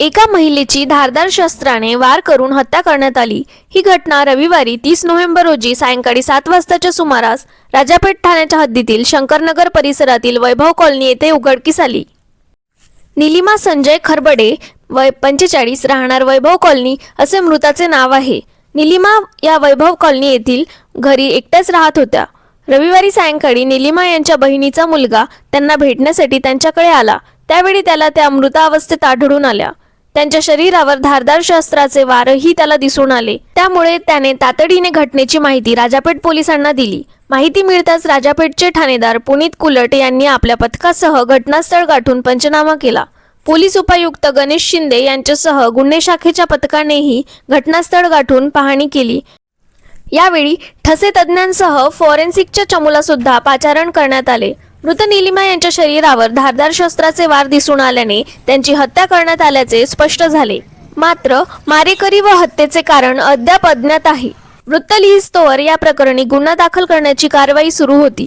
एका महिलेची धारदार शस्त्राने वार करून हत्या करण्यात आली. ही घटना रविवारी तीस नोव्हेंबर रोजी सायंकाळी सात वाजताच्या सुमारास राजापेठ ठाण्याच्या हद्दीतील शंकरनगर परिसरातील वैभव कॉलनी येथे उघडकीस आली. निलिमा संजय खरबडे वय पंचेचाळीस राहणार वैभव कॉलनी असे मृताचे नाव आहे. निलिमा या वैभव कॉलनी येथील घरी एकट्याच राहत होत्या. रविवारी सायंकाळी निलिमा यांच्या बहिणीचा मुलगा त्यांना भेटण्यासाठी त्यांच्याकडे आला. त्यावेळी त्याला त्या मृतावस्थेत आढळून आल्या. त्यांच्या शरीरावर धारदार शस्त्राचे वारही त्याला दिसून आले. त्यामुळे त्याने तातडीने घटनेची माहिती राजापेठ पोलिसांना दिली. माहिती मिळताच राजापेठचे ठाणेदार पुनीत कुलट यांनी आपल्या पथकासह घटनास्थळ गाठून पंचनामा केला. पोलीस उपायुक्त गणेश शिंदे यांच्यासह गुन्हे शाखेच्या पथकानेही घटनास्थळ गाठून पाहणी केली. यावेळी ठसे तज्ज्ञांसह फॉरेन्सिकच्या चमूला सुद्धा पाचारण करण्यात आले. मृत निलिमा यांच्या शरीरावर धारदार शस्त्राचे वार दिसून आल्याने त्यांची हत्या करण्यात आल्याचे स्पष्ट झाले. मात्र मारेकरी व हत्येचे कारण अद्याप अज्ञात आहे. वृत्त लिहिस्तोवर या प्रकरणी गुन्हा दाखल करण्याची कारवाई सुरू होती.